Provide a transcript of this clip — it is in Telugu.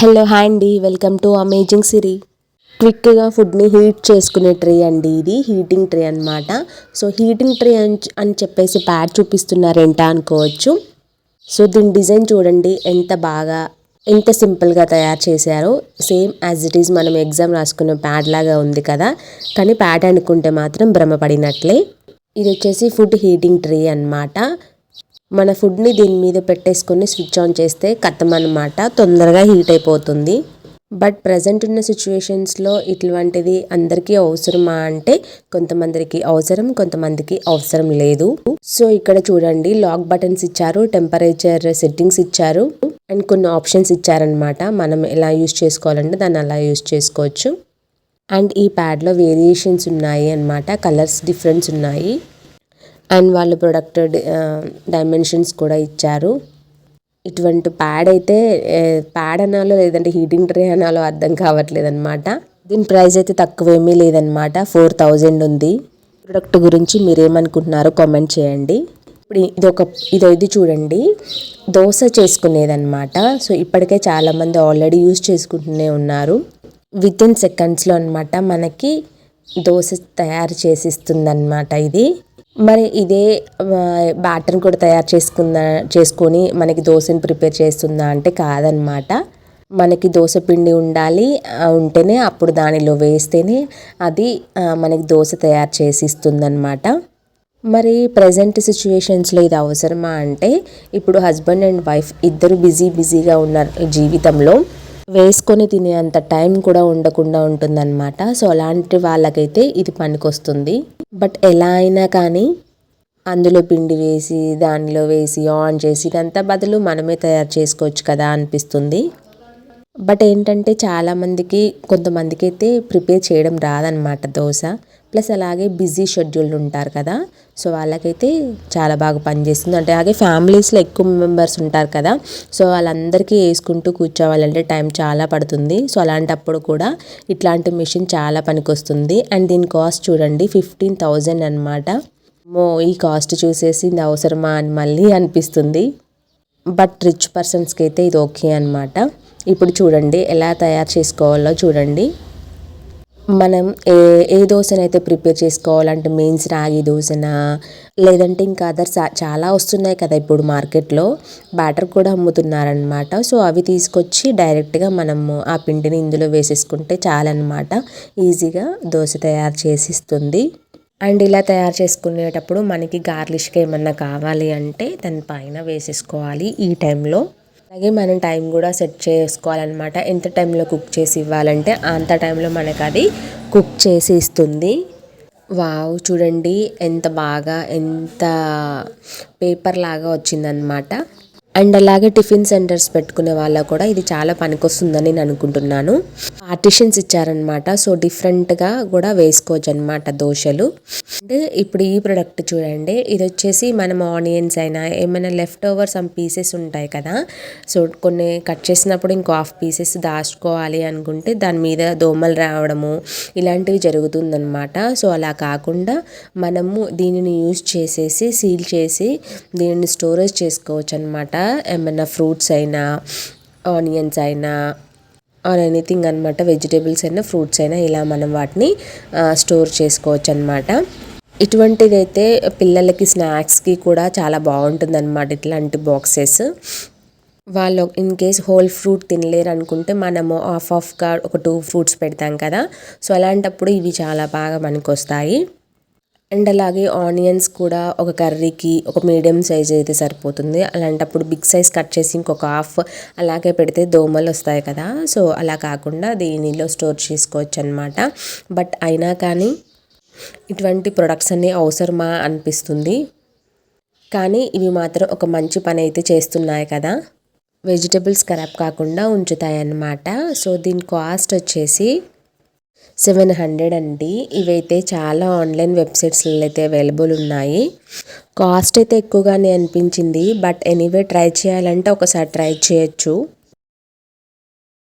హలో హాయ్ అండి. వెల్కమ్ టు అమేజింగ్ సిరీ క్విక్గా ఫుడ్ని హీట్ చేసుకునే ట్రే అండి ఇది హీటింగ్ ట్రే అన్నమాట. సో హీటింగ్ ట్రే అని అని చెప్పేసి ప్యాడ్ చూపిస్తున్నారేంట అనుకోవచ్చు. సో దీని డిజైన్ చూడండి ఎంత బాగా ఎంత సింపుల్గా తయారు చేశారో. సేమ్ యాజ్ ఇట్ ఈజ్ మనం ఎగ్జామ్ రాసుకునే ప్యాడ్ లాగా ఉంది కదా. కానీ ప్యాడ్ అనుకుంటే మాత్రం భ్రమపడినట్లే ఇది వచ్చేసి ఫుడ్ హీటింగ్ ట్రే అన్నమాట. మన ఫుడ్ని దీని మీద పెట్టేసుకొని స్విచ్ ఆన్ చేస్తే కథం అనమాట తొందరగా హీట్ అయిపోతుంది. బట్ ప్రజెంట్ ఉన్న సిచ్యువేషన్స్లో ఇటువంటిది అందరికీ అవసరమా అంటే కొంతమందికి అవసరం కొంతమందికి అవసరం లేదు. సో ఇక్కడ చూడండి లాక్ బటన్స్ ఇచ్చారు టెంపరేచర్ సెట్టింగ్స్ ఇచ్చారు అండ్ కొన్ని ఆప్షన్స్ ఇచ్చారనమాట మనం ఎలా యూస్ చేసుకోవాలంటే దాన్ని అలా యూస్ చేసుకోవచ్చు. అండ్ ఈ ప్యాడ్లో వేరియేషన్స్ ఉన్నాయి అన్నమాట కలర్స్ డిఫరెన్స్ ఉన్నాయి. అండ్ వాళ్ళు ప్రొడక్ట్ డైమెన్షన్స్ కూడా ఇచ్చారు. ఇటువంటి ప్యాడ్ అయితే ప్యాడ్ అనాలో లేదంటే హీటింగ్ ట్రే అనాలో అర్థం కావట్లేదు అనమాట దీని ప్రైస్ అయితే తక్కువేమీ లేదనమాట ఫోర్ థౌజండ్ ఉంది. ప్రొడక్ట్ గురించి మీరేమనుకుంటున్నారో కామెంట్ చేయండి. ఇప్పుడు ఇది ఒక ఇదైతే ఇది చూడండి. దోశ చేసుకునేదన్నమాట. సో ఇప్పటికే చాలామంది ఆల్రెడీ యూజ్ చేసుకుంటూనే ఉన్నారు. విత్ ఇన్ సెకండ్స్లో అనమాట మనకి దోశ తయారు చేసిస్తుంది అనమాట ఇది. మరి ఇదే బ్యాటర్ని కూడా తయారు చేసుకుందా చేసుకొని మనకి దోశని ప్రిపేర్ చేస్తుందా అంటే కాదనమాట. మనకి దోశ పిండి ఉండాలి ఉంటేనే అప్పుడు దానిలో వేస్తేనే అది మనకి దోశ తయారు చేసి ఇస్తుందన్నమాట మరి ప్రజెంట్ సిచ్యువేషన్స్లో ఇది అవసరమా అంటే ఇప్పుడు హస్బెండ్ అండ్ వైఫ్ ఇద్దరు బిజీ బిజీగా ఉన్నారు జీవితంలో వేసుకొని తినేంత టైం కూడా ఉండకుండా ఉంటుందన్నమాట సో అలాంటి వాళ్ళకైతే ఇది పనికొస్తుంది. బట్ ఎలా అయినా కానీ అందులో పిండి వేసి దానిలో వేసి ఆన్ చేసి ఇదంతా బదులు మనమే తయారు చేసుకోవచ్చు కదా అనిపిస్తుంది. బట్ ఏంటంటే చాలామందికి కొంతమందికి అయితే ప్రిపేర్ చేయడం రాదనమాట దోశ. ప్లస్ అలాగే బిజీ షెడ్యూల్ ఉంటారు కదా సో వాళ్ళకైతే చాలా బాగా పనిచేస్తుంది. అంటే అలాగే ఫ్యామిలీస్లో ఎక్కువ మెంబర్స్ ఉంటారు కదా సో వాళ్ళందరికీ వేసుకుంటూ కూర్చోవాలంటే టైం చాలా పడుతుంది. సో అలాంటప్పుడు కూడా ఇట్లాంటి మిషన్ చాలా పనికొస్తుంది. అండ్ దీని కాస్ట్ చూడండి ఫిఫ్టీన్ థౌజండ్ అనమాట మో ఈ కాస్ట్ చూసేసి ఇది అవసరమా అని మళ్ళీ అనిపిస్తుంది. బట్ రిచ్ పర్సన్స్కి అయితే ఇది ఓకే అనమాట ఇప్పుడు చూడండి ఎలా తయారు చేసుకోవాలో చూడండి. మనం ఏ ఏ దోశనైతే ప్రిపేర్ చేసుకోవాలంటే మెయిన్స్ రాగి దోశన లేదంటే ఇంకా అదర్స్ చాలా వస్తున్నాయి కదా ఇప్పుడు మార్కెట్లో. బ్యాటర్ కూడా అమ్ముతున్నారనమాట సో అవి తీసుకొచ్చి డైరెక్ట్గా మనము ఆ పిండిని ఇందులో వేసేసుకుంటే చాలన్నమాట. ఈజీగా దోశ తయారు చేసిస్తుంది. అండ్ ఇలా తయారు చేసుకునేటప్పుడు మనకి గార్లిష్గా ఏమన్నా కావాలి అంటే దాని పైన వేసేసుకోవాలి ఈ టైంలో. అలాగే మనం టైం కూడా సెట్ చేసుకోవాలన్నమాట. ఎంత టైంలో కుక్ చేసి ఇవ్వాలంటే అంత టైంలో మనకు అది కుక్ చేసి ఇస్తుంది. వావ్ చూడండి ఎంత బాగా ఎంత పేపర్ లాగా వచ్చిందనమాట అండ్ అలాగే టిఫిన్ సెంటర్స్ పెట్టుకునే వాళ్ళకు కూడా ఇది చాలా పనికొస్తుందని నేను అనుకుంటున్నాను. పార్టిషన్స్ ఇచ్చారనమాట సో డిఫరెంట్గా కూడా వేసుకోవచ్చు అనమాట దోశలు. అండ్ ఇప్పుడు ఈ ప్రొడక్ట్ చూడండి. ఇది వచ్చేసి మనం ఆనియన్స్ అయినా ఏమైనా లెఫ్ట్ ఓవర్ సమ్ పీసెస్ ఉంటాయి కదా. సో కొన్ని కట్ చేసినప్పుడు ఇంకో హాఫ్ పీసెస్ దాచుకోవాలి అనుకుంటే దాని మీద దోమలు రావడము ఇలాంటివి జరుగుతుందనమాట సో అలా కాకుండా మనము దీనిని యూజ్ చేసేసి సీల్ చేసి దీనిని స్టోరేజ్ చేసుకోవచ్చు అనమాట ఏమైనా ఫ్రూట్స్ అయినా ఆనియన్స్ అయినా ఆర్ ఎనీథింగ్ అనమాట వెజిటేబుల్స్ అయినా ఫ్రూట్స్ అయినా ఇలా మనం వాటిని స్టోర్ చేసుకోవచ్చు అనమాట ఇటువంటిదైతే పిల్లలకి స్నాక్స్కి కూడా చాలా బాగుంటుందన్నమాట ఇట్లాంటి బాక్సెస్. వాళ్ళు ఇన్ కేస్ హోల్ ఫ్రూట్ తినలేరు అనుకుంటే మనము ఆఫ్ ఆఫ్గా ఒక టూ ఫ్రూట్స్ పెడతాం కదా. సో అలాంటప్పుడు ఇవి చాలా బాగా మనకు వస్తాయి అండ్ అలాగే ఆనియన్స్ కూడా ఒక కర్రీకి ఒక మీడియం సైజ్ అయితే సరిపోతుంది. అలాంటప్పుడు బిగ్ సైజ్ కట్ చేసి ఇంకొక హాఫ్ అలాగే పెడితే దోమలు వస్తాయి కదా. సో అలా కాకుండా దీనిలో స్టోర్ చేసుకోవచ్చు అనమాట బట్ అయినా కానీ ఇటువంటి ప్రొడక్ట్స్ అన్నీ అవసరమా అనిపిస్తుంది. కానీ ఇవి మాత్రం ఒక మంచి పని అయితే చేస్తున్నాయి కదా. వెజిటబుల్స్ ఖరాబ్ కాకుండా ఉంచుతాయి అన్నమాట సో దీని కాస్ట్ వచ్చేసి సెవెన్ హండ్రెడ్ అండి. ఇవైతే చాలా ఆన్లైన్ వెబ్సైట్స్లో అయితే అవైలబుల్ ఉన్నాయి. కాస్ట్ అయితే ఎక్కువగానే అనిపించింది. బట్ ఎనీవే ట్రై చేయాలంటే ఒకసారి ట్రై చేయొచ్చు.